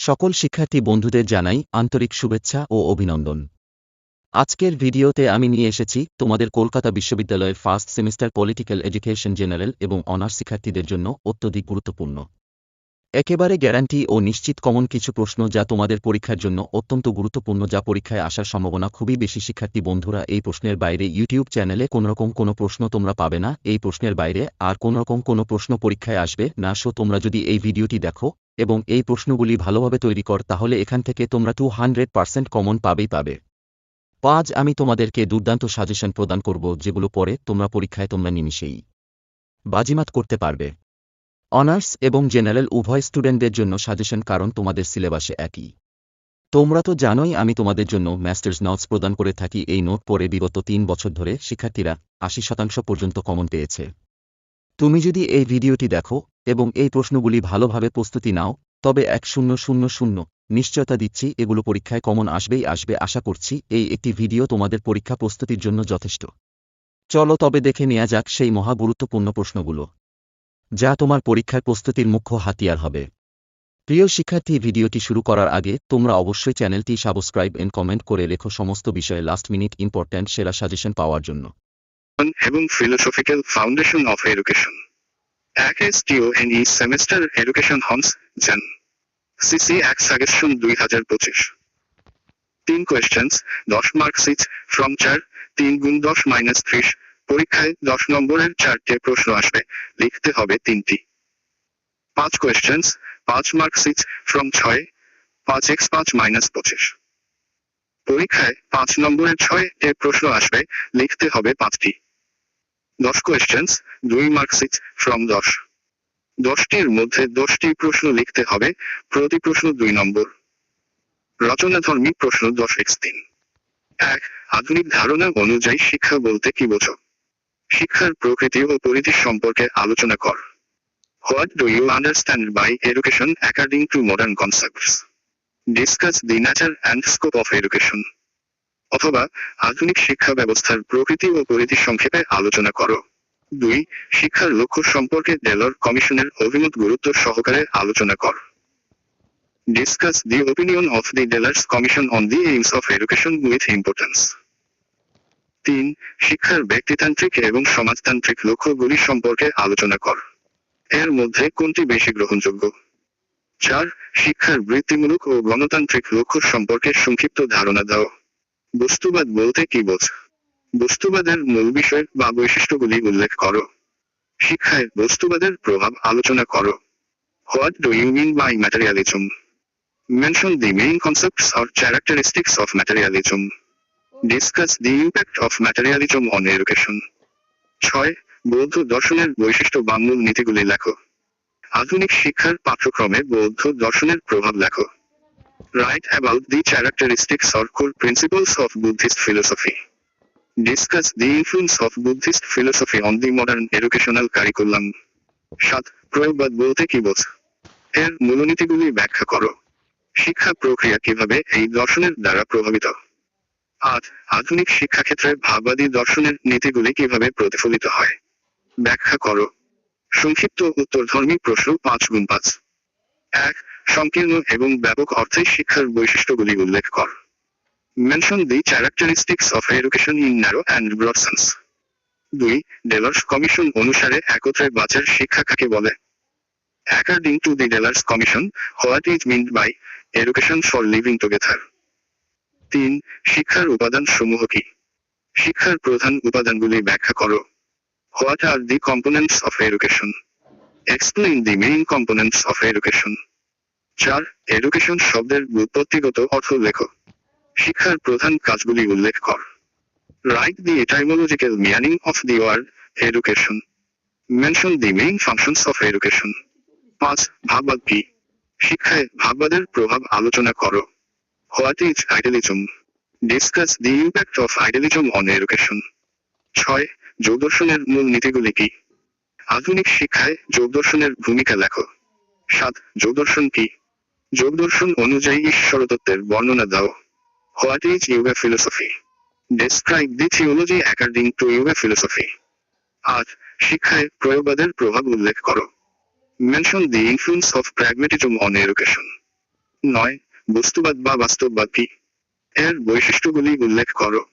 সকল শিক্ষার্থী বন্ধুদের জানাই আন্তরিক শুভেচ্ছা ও অভিনন্দন। আজকের ভিডিওতে আমি নিয়ে এসেছি তোমাদের কলকাতা বিশ্ববিদ্যালয়ের first semester political education general এবং অনার্স শিক্ষার্থীদের জন্য অত্যধিক গুরুত্বপূর্ণ। একেবারে গ্যারান্টি ও নিশ্চিত কমন কিছু প্রশ্ন যা তোমাদের পরীক্ষার জন্য অত্যন্ত গুরুত্বপূর্ণ যা পরীক্ষায় আসার সম্ভাবনা খুবই বেশি। শিক্ষার্থী বন্ধুরা, এই প্রশ্নের বাইরে ইউটিউব চ্যানেলে কোনোরকম কোনো প্রশ্ন তোমরা পাবে না। এই প্রশ্নের বাইরে আর কোনোরকম কোনো প্রশ্ন পরীক্ষায় আসবে না। সো তোমরা যদি এই ভিডিওটি দেখো এবং এই প্রশ্নগুলি ভালোভাবে তৈরি কর, তাহলে এখান থেকে তোমরা টু হান্ড্রেড পার্সেন্ট কমন পাবেই পাবে। পাঁচ, আমি তোমাদেরকে দুর্দান্ত সাজেশন প্রদান করব, যেগুলো পরে তোমরা পরীক্ষায় তোমরা নিমিশেই বাজিমাত করতে পারবে। অনার্স এবং জেনারেল উভয় স্টুডেন্টদের জন্য সাজেশন কারণ তোমাদের সিলেবাসে একই। তোমরা তো জানোই আমি তোমাদের জন্য মাস্টার্স নোটস প্রদান করে থাকি এই নোট পরে বিগত তিন বছর ধরে শিক্ষার্থীরা আশি শতাংশ পর্যন্ত কমন পেয়েছে। তুমি যদি এই ভিডিওটি দেখো এবং এই প্রশ্নগুলি ভালোভাবে প্রস্তুতি নাও, তবে এক শূন্য শূন্য শূন্য নিশ্চয়তা দিচ্ছি এগুলো পরীক্ষায় কমন আসবেই আসবে আশা করছি এই একটি ভিডিও তোমাদের পরীক্ষা প্রস্তুতির জন্য যথেষ্ট। চলো তবে দেখে নেওয়া যাক সেই মহা গুরুত্বপূর্ণ প্রশ্নগুলো। যা তোমার পরীক্ষার প্রস্তুতির মুখ্য হাতিয়ার হবে। প্রিয় শিক্ষার্থী, ভিডিওটি শুরু করার আগে তোমরা অবশ্যই চ্যানেলটি সাবস্ক্রাইব এন্ড কমেন্ট করে রেখো সমস্ত বিষয়ে লাস্ট মিনিট ইম্পর্ট্যান্ট সেরা সাজেশন পাওয়ার জন্য। এবং ফিলোসফিক্যাল ফাউন্ডেশন অফ এডুকেশন এক এস টিও এন ই semester education hons gen CC এক সাজেশন দুই হাজার পঁচিশ। তিন কোয়েশ্চেন্স দশ মার্ক সিক্স ফ্রম চার, তিন গুণ দশ মাইনাস ত্রিশ পরীক্ষায় দশ নম্বরের চারটে প্রশ্ন আসবে। লিখতে হবে তিনটি। পাঁচ কোয়েশ্চেন্স পাঁচ মার্ক সিক্স ফ্রম ছয়, পাঁচ এক্স পাঁচ মাইনাস পঁচিশ। পরীক্ষায় পাঁচ নম্বরের ছয় এ প্রশ্ন আসবে, লিখতে হবে পাঁচটি। দশ কোয়েশ্চেন্স দুই মার্ক সিক্স ফ্রম দশ। দশটির মধ্যে দশটি প্রশ্ন লিখতে হবে, প্রতি প্রশ্ন দুই নম্বর। রচনাধর্মী প্রশ্ন দশ এক্স তিন। এক, আধুনিক ধারণা অনুযায়ী শিক্ষা বলতে কি বোঝো? শিক্ষার প্রকৃতি ও পরিধি সম্পর্কে আলোচনা কর। What do you understand by education according to modern concepts discuss the nature and scope of education অথবা আধুনিক শিক্ষা ব্যবস্থার প্রকৃতি ও পরিধি সংক্ষেপে আলোচনা করো। দুই, শিক্ষার লক্ষ্য সম্পর্কে ডেলর কমিশনের অভিমত গুরুত্ব সহকারে আলোচনা কর। Discuss the opinion of the Delors commission on the aims of education with importance তিন, শিক্ষার ব্যক্তিতান্ত্রিক এবং সমাজতান্ত্রিক লক্ষ্যগুলি সম্পর্কে আলোচনা কর। এর মধ্যে কোনটি বেশি গ্রহণযোগ্য? চার, শিক্ষার বৃত্তিমূলক ও গণতান্ত্রিক লক্ষ্য সম্পর্কে সংক্ষিপ্ত ধারণা দাও। বস্তুবাদ বলতে কি বোঝ? বস্তুবাদের মূল বিষয় বা বৈশিষ্ট্যগুলি উল্লেখ করো। শিক্ষায় বস্তুবাদের প্রভাব আলোচনা করো। What do you mean by materialism? Mention the main concepts or characteristics of materialism. Discuss the impact of materialism on education ছয়, বৌদ্ধ দর্শনের বৈশিষ্ট্য বা মূল নীতিগুলি লেখো। আধুনিক শিক্ষার পাঠ্যক্রমে বৌদ্ধ দর্শনের প্রভাব লেখো। Write about the characteristics or core principles of Buddhist philosophy discuss the influence of Buddhist philosophy on the modern educational curriculum সাত, প্রয়োগবাদ বলতে কি বোঝ? এর মূলনীতিগুলি ব্যাখ্যা করো। শিক্ষা প্রক্রিয়া কীভাবে এই দর্শনের দ্বারা প্রভাবিত? আট আধুনিক শিক্ষাক্ষেত্রে ভাববাদী দর্শনের নীতিগুলি কীভাবে প্রতিফলিত হয়? ব্যাখ্যা করো। সংক্ষিপ্ত উত্তরধর্মী প্রশ্ন পাঁচ গুণ পাঁচ। এক, সংকীর্ণ এবং ব্যাপক অর্থে শিক্ষার বৈশিষ্ট্যগুলি উল্লেখ কর। Mention the characteristics of education in narrow and broad দুই ডেলার্স কমিশন অনুসারে একত্রে বাঁচার শিক্ষা কাকে বলে? According to the Delors commission what is meant by education for living together তিন, শিক্ষার উপাদান সমূহ কি? শিক্ষার প্রধান উপাদানগুলি ব্যাখ্যা করো। What are the components of education explain the main components of education চার এডুকেশন শব্দের ব্যুৎপত্তিগত অর্থ লেখো। শিক্ষার প্রধান কাজগুলি উল্লেখ কর। Write the etymological meaning of the word education mention the main functions of education পাঁচ ভাববাদ কি? শিক্ষায় ভাববাদের প্রভাব আলোচনা করো। What is idealism discuss the impact of idealism on education ছয়, যোগদর্শনের মূল নীতিগুলি কি? আধুনিক শিক্ষায় যোগদর্শনের ভূমিকা লেখো। সাত, যোগদর্শন কি? যোগদর্শন অনুযায়ী ঈশ্বরতত্ত্বের বর্ণনা দাও। What is yoga philosophy describe the theology according to yoga philosophy আট, শিক্ষায় প্রয়োগবাদের প্রভাব উল্লেখ করো। Mention the influence of pragmatism on education নয় বস্তুবাদ বা বাস্তববাদ কি এর বৈশিষ্ট্যগুলি উল্লেখ করো।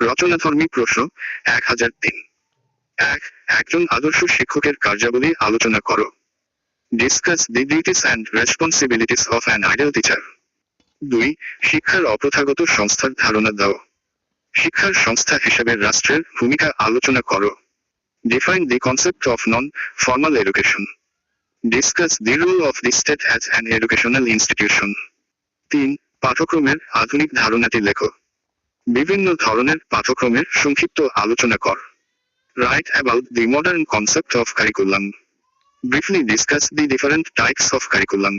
রচনাধর্মী প্রশ্ন এক হাজার তিন। এক, একজন আদর্শ শিক্ষকের কার্যাবলী আলোচনা করো। Discuss the duties and responsibilities of an ideal teacher. দুই, শিক্ষার অপ্রথাগত সংস্থার ধারণা দাও। শিক্ষার সংস্থা হিসেবে রাষ্ট্রের ভূমিকা আলোচনা করো। Define the concept of non formal education discuss the role of the state as an educational institution তিন পাঠক্রমের আধুনিক ধারণাটি লেখো। বিভিন্ন ধরনের পাঠক্রমের সংক্ষিপ্ত আলোচনা কর। Write about the modern concept of curriculum briefly discuss the different types of curriculum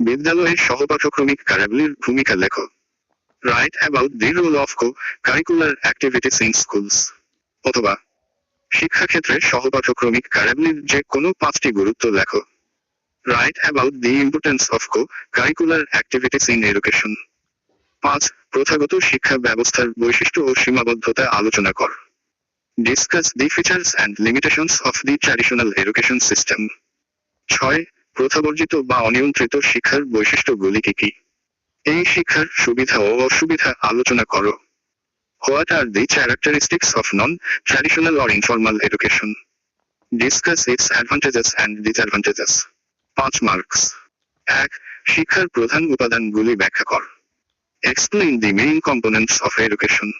বিদ্যালয়ের সহপাঠক্রমিক কারাবলির ভূমিকা লেখো। Write about the role of co curricular activities in schools অথবা শিক্ষাক্ষেত্রে সহপাঠক্রমিক কারাবলির যে কোনো পাঁচটি গুরুত্ব লেখো। Write about the importance of co curricular activities in education পাঁচ প্রথাগত শিক্ষা ব্যবস্থার বৈশিষ্ট্য ও সীমাবদ্ধতা আলোচনা কর। Discuss the features and limitations of the traditional education system ছয়, প্রথাবর্জিত বা অনিয়ন্ত্রিত শিক্ষার বৈশিষ্ট্যগুলি কি কি? এই শিক্ষার সুবিধা ও অসুবিধা আলোচনা করো। What are the characteristics of non traditional or informal education discuss its advantages and disadvantages পাঁচ মার্কস এক, শিক্ষার প্রধান উপাদানগুলি ব্যাখ্যা কর। Explain the main components of education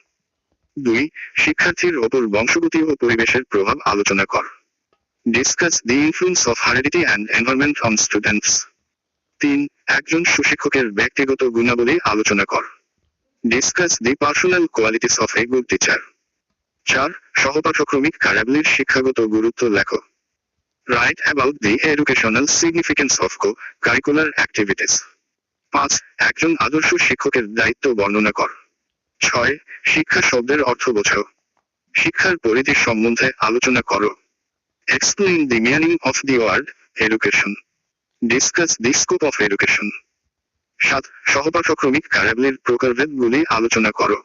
দুই, শিক্ষার্থীর ওপর বংশগতি ও পরিবেশের প্রভাব আলোচনা কর। Discuss the influence of heredity and environment on students তিন, একজন সুশিক্ষকের ব্যক্তিগত গুণাবলী আলোচনা কর। Discuss the personal qualities of a good teacher চার সহপাঠক্রমিক কারাবলির শিক্ষাগত গুরুত্ব লেখো। Write about the educational significance of co curricular activities পাঁচ, একজন আদর্শ শিক্ষকের দায়িত্ব বর্ণনা কর। ছয়, শিক্ষা শব্দের অর্থ বোঝাও। শিক্ষার পরিধি সম্বন্ধে আলোচনা করো। Explain the meaning of the word education discuss the scope of education সাত সহপাঠক্রমিক কারাবলির প্রকারভেদগুলি আলোচনা করো।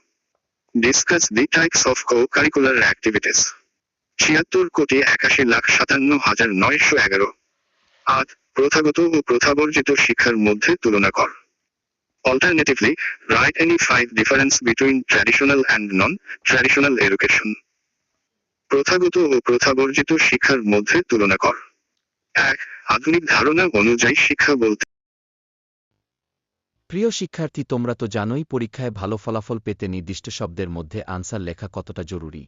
Discuss the types of co curricular activities ছিয়াত্তর কোটি একাশি লাখ সাতান্ন হাজার নয়শো এগারো। আট প্রথাগত ও প্রথাবর্জিত শিক্ষার মধ্যে তুলনা কর। Alternatively, write any five difference between traditional and non-traditional education. প্রথাগত ও প্রথাবর্জিত শিক্ষার মধ্যে তুলনা কর। এক আধুনিক ধারণা অনুযায়ী শিক্ষা বলতে প্রিয় শিক্ষার্থী তোমরা তো জানোই পরীক্ষায় ভালো ফলাফল পেতে নির্দিষ্ট শব্দের মধ্যে আনসার লেখা কতটা জরুরি।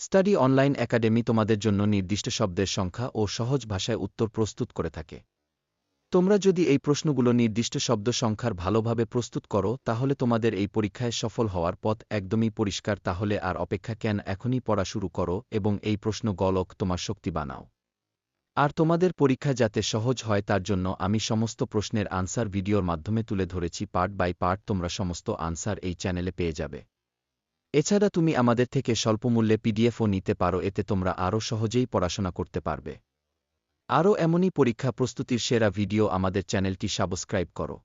স্টাডি অনলাইন একাডেমি তোমাদের জন্য নির্দিষ্ট শব্দের সংখ্যা ও সহজ ভাষায় উত্তর প্রস্তুত করে থাকে। তোমরা যদি এই প্রশ্নগুলো নির্দিষ্ট শব্দ সংখ্যার ভালোভাবে প্রস্তুত করো, তাহলে তোমাদের এই পরীক্ষায় সফল হওয়ার পথ একদমই পরিষ্কার। তাহলে আর অপেক্ষা কেন এখনই পড়া শুরু করো এবং এই প্রশ্ন গলক তোমার শক্তি বানাও। আর তোমাদের পরীক্ষা যাতে সহজ হয়, তার জন্য আমি সমস্ত প্রশ্নের আনসার ভিডিওর মাধ্যমে তুলে ধরেছি। পার্ট বাই পার্ট তোমরা সমস্ত আনসার এই চ্যানেলে পেয়ে যাবে। এছাড়া তুমি আমাদের থেকে স্বল্পমূল্যে পিডিএফও নিতে পারো, এতে তোমরা আরও সহজেই পড়াশোনা করতে পারবে। আরও এমনই পরীক্ষা প্রস্তুতির সেরা ভিডিও আমাদের চ্যানেলটি সাবস্ক্রাইব করো।